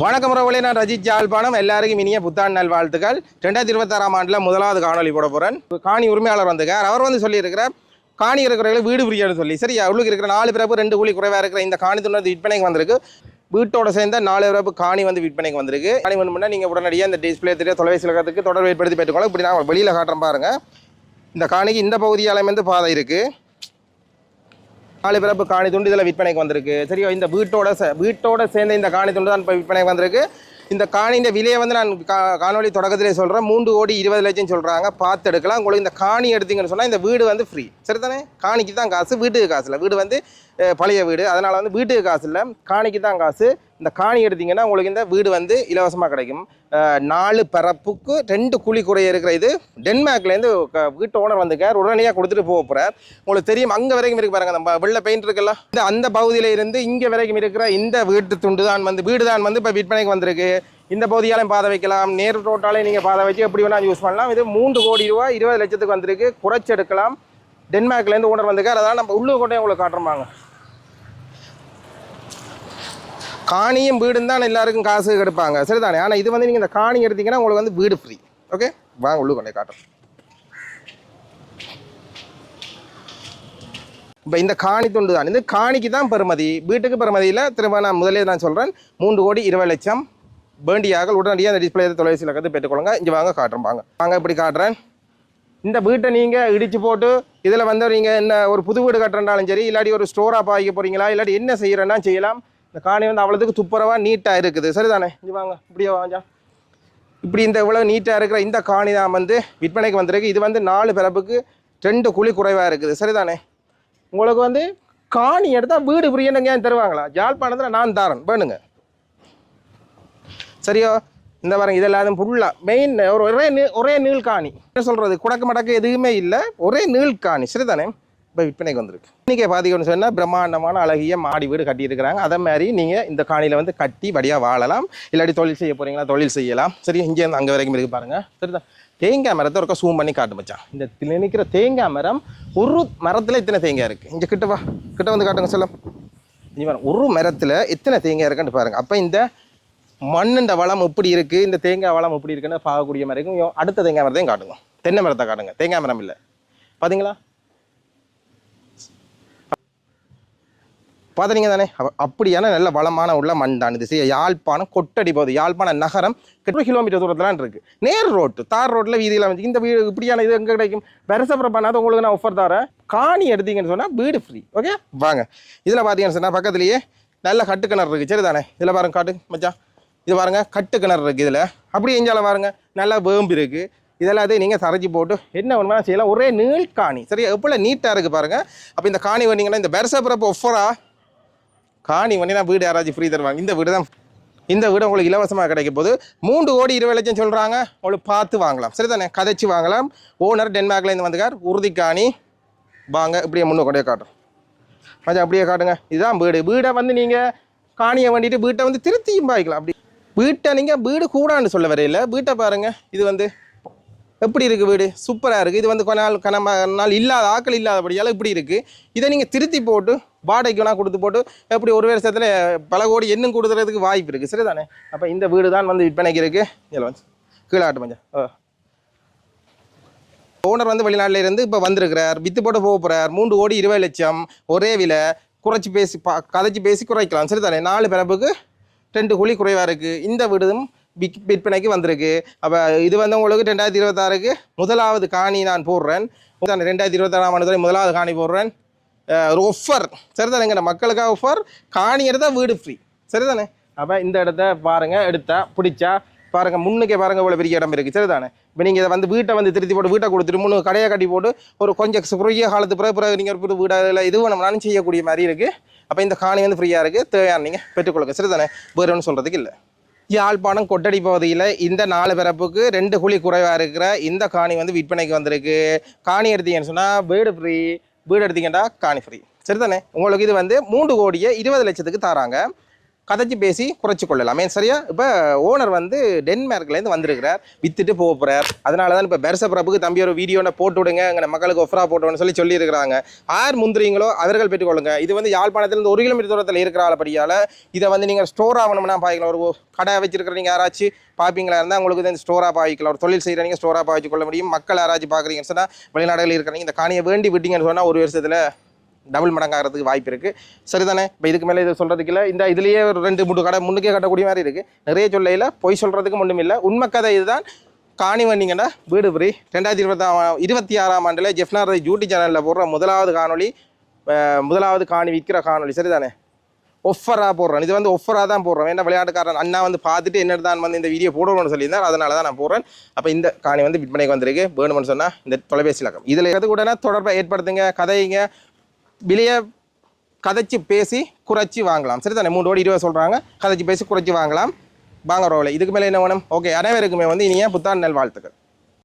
வணக்கம் ரவலே நான் ரஜித் ஜாழ்ப்பாணம். எல்லாருக்கும் இனிய புத்தாண்டு நல் வாழ்த்துக்கள் ரெண்டாயிரத்தி இருபத்தாறாம் ஆண்டில் முதலாவது காணொலி போட போகிறேன் காணி உரிமையாளர் வந்துக்கார் அவர் வந்து சொல்லியிருக்கிறார் காணி இருக்கிறவங்களுக்கு வீடு ஃப்ரீயானு சொல்லி. சரி அவளுக்கு இருக்கிற நாலு பிறப்பு ரெண்டு கூலி குறைவாக இருக்கிற இந்த காணி துணை விற்பனைக்கு வந்திருக்கு. வீட்டோட சேர்ந்த நாலு பிறப்பு காணி வந்து விற்பனைக்கு வந்திருக்கு. காணி வேணும்னா நீங்கள் உடனடியாக இந்த டிஸ்பிளே தெரிய தொலைபேசி இருக்கிறதுக்கு தொடர்பு ஏற்படுத்தி பெற்றுக்கோங்க இப்படி நான் வெளியில் காட்டுறேன் பாருங்கள் இந்த காணிக்கு இந்த பகுதியாலையும் வந்து பாதை இருக்குது நாலு பிறப்பு காணி துண்டு இதில் விற்பனைக்கு வந்திருக்கு. சரியா? இந்த வீட்டோட சே- வீட்டோட சேர்ந்த இந்த காணி துண்டு தான் இப்போ விற்பனைக்கு வந்திருக்கு. இந்த காணியின் விலையை வந்து நான் கா காணொலி தொடக்கத்திலே சொல்கிறேன் மூன்று கோடி இருபது லட்சம் சொல்கிறாங்க பார்த்து எடுக்கலாம். உங்களுக்கு இந்த காணி எடுத்தீங்கன்னு சொன்னால் இந்த வீடு வந்து ஃப்ரீ சரி தானே காணிக்கு தான் காசு வீட்டுக்கு காசு இல்லை. வீடு வந்து பழைய வீடு. அதனால் வந்து வீட்டுக்கு காசு இல்லை. காணிக்கு தான் காசு. இந்த காணி எடுத்தீங்கன்னா உங்களுக்கு இந்த வீடு வந்து இலவசமாக கிடைக்கும். நாலு பரப்புக்கு ரெண்டு குழி குறைய இருக்கிற இது டென்மார்க்லேருந்து க- வீட்டு ஓனர் வந்துக்கார் உடனடியாக கொடுத்துட்டு போக போகிறார் உங்களுக்கு தெரியும் அங்கே வரைக்கும் இருக்கு பாருங்க. நம்ம வெள்ளை பெயிண்ட் இருக்குல்ல. இந்த அந்த பகுதியில் இருந்து இங்கே வரைக்கும் இருக்கிற இந்த வீட்டு துண்டு தான் வந்து வீடு தான் வந்து இப்போ விற்பனைக்கு வந்திருக்கு. இந்த பகுதியாலையும் பாதை வைக்கலாம். நேர் ரோட்டாலையும் நீங்கள் பாதை வச்சு எப்படி வேணால் யூஸ் பண்ணலாம். இது மூன்று கோடி ரூபா இருபது லட்சத்துக்கு வந்திருக்கு. குறைச்சி எடுக்கலாம். டென்மார்க்லேருந்து ஓனர் வந்திருக்கார். அதனால் நம்ம உள்ளூர் கோட்டையை உங்களுக்கு காட்டுறோமாங்க காணியும் வீடும் தான் எல்லாருக்கும் காசு எடுப்பாங்க சரிதானே? ஆனால் இது வந்து நீங்கள் இந்த காணி எடுத்தீங்கன்னா உங்களுக்கு வந்து வீடு ஃப்ரீ ஓகே வாங்க உள்ளு கொண்டே காட்டுறோம். இப்போ இந்த காணி துண்டு தான். இந்த காணிக்கு தான் பெருமதி வீட்டுக்கு பெருமதியில் திரும்ப நான் முதலே நான் சொல்கிறேன் மூன்று கோடி இருபது லட்சம். வேண்டியாக உடனடியாக அந்த டிஸ்பிளே தொலைபேசி கற்று பெற்றுக்கொள்ளுங்க. இங்கே வாங்க காட்டுறேன் வாங்க. வாங்க இப்படி காட்டுறேன்? இந்த வீட்டை நீங்கள் இடித்து போட்டு இதில் வந்து நீங்கள் என்ன ஒரு புது வீடு கட்டுறனாலும் சரி இல்லாட்டி ஒரு ஸ்டோராக பாய்க்க போகிறீங்களா இல்லாட்டி என்ன செய்கிறேன்னா செய்யலாம். இந்த காணி வந்து அவ்வளோத்துக்கு துப்புரவாக நீட்டாக இருக்குது. சரிதானே? இங்கே வாங்க. இப்படியே வாங்க. இப்படி இந்த இவ்வளோ நீட்டாக இருக்கிற இந்த காணி தான் வந்து விற்பனைக்கு வந்திருக்கு. இது வந்து நாலு பிறப்புக்கு ரெண்டு குழி குறைவாக இருக்குது. சரிதானே? உங்களுக்கு வந்து காணி எடுத்தால் வீடு ஃப்ரீன்னு ஏன் தருவாங்களா? ஜாழ்ப்பாணத்தில் நான் தரேன். வேணுங்க. சரியோ? இந்த பாருங்க இதெல்லாம் ஃபுல்லாக மெயின் ஒரு ஒரே நீ ஒரே நீள் காணி. என்ன சொல்கிறது குடக்கு மடக்கு எதுவுமே இல்லை. ஒரே நீள் காணி. சரிதானே? இப்போ விற்பனைக்கு வந்திருக்கு. இன்றைக்கி பார்த்தீங்கன்னு சொன்னால் பிரம்மாண்டமான அழகிய மாடி வீடு கட்டியிருக்கிறாங்க. அதே மாதிரி நீங்கள் இந்த காணியில் வந்து கட்டி வழியாக வாழலாம். இல்லாட்டி தொழில் செய்ய போகிறீங்களா தொழில் செய்யலாம். சரி இங்கேருந்து அங்கே வரைக்கும் இருக்கு பாருங்கள் சரிதா? தேங்காய் மரத்தை ஒருக்கா சூம் பண்ணி காட்டு மச்சான். இந்த இதில் நிற்கிற தேங்காய் மரம் ஒரு மரத்தில் இத்தனை தேங்காய் இருக்குது இங்கே கிட்ட வா. கிட்ட வந்து காட்டுங்க செல்லம். இங்கே பாருங்க ஒரு மரத்தில் எத்தனை தேங்காய் இருக்குன்னு பாருங்கள் அப்போ இந்த மண்ணுண்ட வளம் எப்படி இருக்குது இந்த தேங்காய் வளம் எப்படி இருக்குன்னு பார்க்கக்கூடிய மாதிரி இருக்கும் அடுத்த தேங்காய் மரத்தையும் காட்டுங்க. தென்னை மரத்தை காட்டுங்க. தேங்காய் மரம் இல்லை. பார்த்தீங்களா பதறிங்க தானே அப்படியான நல்ல வளமான உள்ள மண் தான் இது யாழ்ப்பாணம் கொட்டடி போகுது. யாழ்ப்பாணம் நகரம் கிட்ட கிலோமீட்டர் தூரத்துலாம் இருக்கு. நேர் ரோட்டு தார் ரோட்டில் வீதியில் வந்து இந்த வீடு இப்படியான இது எங்கே கிடைக்கும்? வருஷப்புறம் பண்ணாத உங்களுக்கு நான் ஆஃபர் தரேன். காணி எடுத்தீங்கன்னு சொன்னால் வீடு ஃப்ரீ ஓகே வாங்க. இதில் பார்த்தீங்கன்னு சொன்னால் பக்கத்துலேயே நல்ல கட்டு கிணறு இருக்குது சரி தானே இதில் பாருங்க காட்டு மச்சான். இது பாருங்கள் கட்டு கிணறு இருக்குது இதில். அப்படியே எஞ்சால பாருங்கள் நல்லா வேம்பு இருக்குது இதெல்லாம் அது நீங்கள் சரைச்சி போட்டு என்ன ஒன்று செய்யலாம். ஒரே நீள் காணி. சரியா? எவ்வளோ நீட்டாக இருக்குது பாருங்கள் அப்போ இந்த காணி வந்தீங்கன்னா இந்த வருஷப்புறப்பு ஒஃபராக காணி வண்டினா வீடு யாராச்சும் ஃப்ரீ தருவாங்க. இந்த வீடு தான். இந்த வீடு உங்களுக்கு இலவசமாக கிடைக்க போது மூன்று கோடி இருபது லட்சம் சொல்கிறாங்க உங்களுக்கு பார்த்து வாங்கலாம். சரி தானே கதைச்சு வாங்கலாம். ஓனர் டென்மார்க்லேருந்து வந்துக்கார் உறுதி காணி. வாங்க இப்படியே முன்னே கொண்டே காட்டும் மச்சான் அப்படியே காட்டுங்க. இதுதான் வீடு. வீடை வந்து நீங்கள் காணியை வேண்டிட்டு வீட்டை வந்து திருத்தியும் பாய்க்கலாம். அப்படி வீட்டை நீங்கள் வீடு கூடான்னு சொல்ல வரையில வீட்டை பாருங்கள் இது வந்து எப்படி இருக்குது வீடு? சூப்பராக இருக்குது இது வந்து கொஞ்ச நாள் கனம நாள் இல்லாத ஆக்கள் இல்லாதபடியால் இப்படி இருக்குது இதை நீங்கள் திருத்தி போட்டு வாடகைக்கு வேணால் கொடுத்து போட்டு எப்படி ஒரு வருஷத்தில் பல கோடி இன்னும் கொடுத்துறதுக்கு வாய்ப்பு இருக்குது சரிதானே? அப்போ இந்த வீடு தான் வந்து விற்பனைக்கு இருக்குது இதில் வந்து கீழே ஆட்டு மஞ்சள். ஆ. ஓனர் வந்து வெளிநாட்டில் இருந்து இப்போ வந்திருக்கிறார். வித்து போட்டு போக போகிறார் மூன்று கோடி இருபது லட்சம். ஒரே விலை. குறைச்சி பேசி பா கதைச்சி பேசி குறைக்கலாம். சரி தானே நாலு பிறப்புக்கு ரெண்டு குழி குறைவாக இருக்குது இந்த வீடும் விக் விற்பனைக்கு வந்திருக்கு. அப்போ இது வந்து உங்களுக்கு ரெண்டாயிரத்தி இருபத்தாறுக்கு முதலாவது காணி நான் போடுறேன். ரெண்டாயிரத்தி இருபத்தாறாம் ஆண்டு முதலாவது காணி போடுறேன். ஒரு ஒஃபர் சரிதானேங்க மக்களுக்காக ஒஃபர் காணி எடுத்தால் வீடு ஃப்ரீ சரிதானே? அப்போ இந்த இடத்த பாருங்கள் எடுத்தா பிடிச்சா பாருங்கள் முன்னுக்கே பாருங்கள் இவ்வளோ பெரிய இடம் இருக்குது சரிதானே? இப்போ நீங்கள் இதை வந்து வீட்டை வந்து திருத்தி போட்டு வீட்டை கொடுத்துட்டு மூணு கடையை கட்டி போட்டு ஒரு கொஞ்சம் குறுகிய காலத்து பிறகு பிறகு நீங்கள் ஒரு புது வீடாக இது வேணும்னாலும் செய்யக்கூடிய மாதிரி இருக்குது அப்போ இந்த காணி வந்து ஃப்ரீயாக இருக்குது தேவையான நீங்கள் பெற்றுக்கொள்ளுங்க. சரிதானே? வேறு ஒன்றும் சொல்கிறதுக்கு இல்லை. யாழ்ப்பாணம் கொட்டடி பகுதியில் இந்த நாலு பிறப்புக்கு ரெண்டு குழி குறைவாக இருக்கிற இந்த காணி வந்து விற்பனைக்கு வந்திருக்கு. காணி எடுத்தீங்கன்னு சொன்னால் வீடு ஃப்ரீ வீடு எடுத்தீங்கன்னா காணி ஃப்ரீ சரிதானே? உங்களுக்கு இது வந்து மூன்று கோடியே இருபது லட்சத்துக்கு தராங்க. கதைச்சு பேசி குறைச்சி கொள்ளலாம். ஏன் சரியா? இப்போ ஓனர் வந்து டென்மார்க்லேருந்து வந்திருக்கிறார். வித்துட்டு போக போகிறார் அதனால தான் இப்போ பெருச பிரபுக்கு தம்பி ஒரு வீடியோனை போட்டு விடுங்க. எங்கள் மக்களுக்கு ஒஃப்ரா போட்டோன்னு சொல்லி சொல்லியிருக்கிறாங்க. யார் முந்திரிங்களோ அவர்கள் பெற்றுக்கொள்ளுங்க. இது வந்து யாழ்ப்பாணத்திலிருந்து ஒரு கிலோமீட்டர் தூரத்தில் இருக்கிற இதை வந்து நீங்கள் ஸ்டோர் ஆகணும்னா பாய்க்கலாம். ஒரு கடை வச்சிருக்கிற நீங்கள் யாராச்சும் பார்ப்பீங்களா இருந்தால் உங்களுக்கு இந்த ஸ்டோராக பாவிக்கலாம். ஒரு தொழில் செய்கிறீங்க ஸ்டோராக பாவிச்சு கொள்ள முடியும். மக்கள் யாராச்சும் பார்க்குறீங்கன்னு சொன்னால் வெளிநாடுகள் இருக்கிறீங்க இந்த காணியை வேண்டி விட்டீங்கன்னு சொன்னால் ஒரு வருஷத்தில் டபுள் மடங்காகிறதுக்கு வாய்ப்பு இருக்குது சரிதானே? இப்போ இதுக்கு மேலே இதை சொல்கிறதுக்கு இல்லை. இந்த இதுலேயே ஒரு ரெண்டு மூணு கடை முன்னுக்கே கட்டக்கூடிய மாதிரி இருக்குது நிறைய சொல்லையில் பொய் சொல்கிறதுக்கு ஒன்றும் இல்லை. உண்மை கதை இதுதான். காணி வந்தீங்கன்னா வீடு ஃப்ரீ ரெண்டாயிரத்தி இருபத்தாம் இருபத்தி ஆறாம் ஆண்டில் ஜெஃப்னார் யூடியூப் சேனலில் போடுற முதலாவது காணொளி முதலாவது காணி விற்கிற காணொலி சரிதானே? ஒஃபராக போடுறேன். இது வந்து ஒஃபராக தான் போடுறேன். ஏன்னா விளையாட்டுக்காரன் அண்ணா வந்து பார்த்துட்டு என்ன தான் வந்து இந்த வீடியோ போடணும்னு சொல்லியிருந்தார். அதனால தான் நான் போடுறேன். அப்போ இந்த காணி வந்து விற்பனைக்கு வந்திருக்கு. வேணும்னு சொன்னால் இந்த தொலைபேசி இலக்கம் இதில் எது கூட தொடர்பை ஏற்படுத்துங்க கதைங்க விலையை கதைச்சி பேசி குறைச்சி வாங்கலாம். சரி தானே மூணு கோடி இருபது சொல்கிறாங்க கதைச்சு பேசி குறைச்சி வாங்கலாம். வாங்க ரோவில் இதுக்கு மேலே என்ன வேணும்? ஓகே அனைவருக்குமே வந்து இனிய புத்தாண்டு நல் வாழ்த்துக்கள்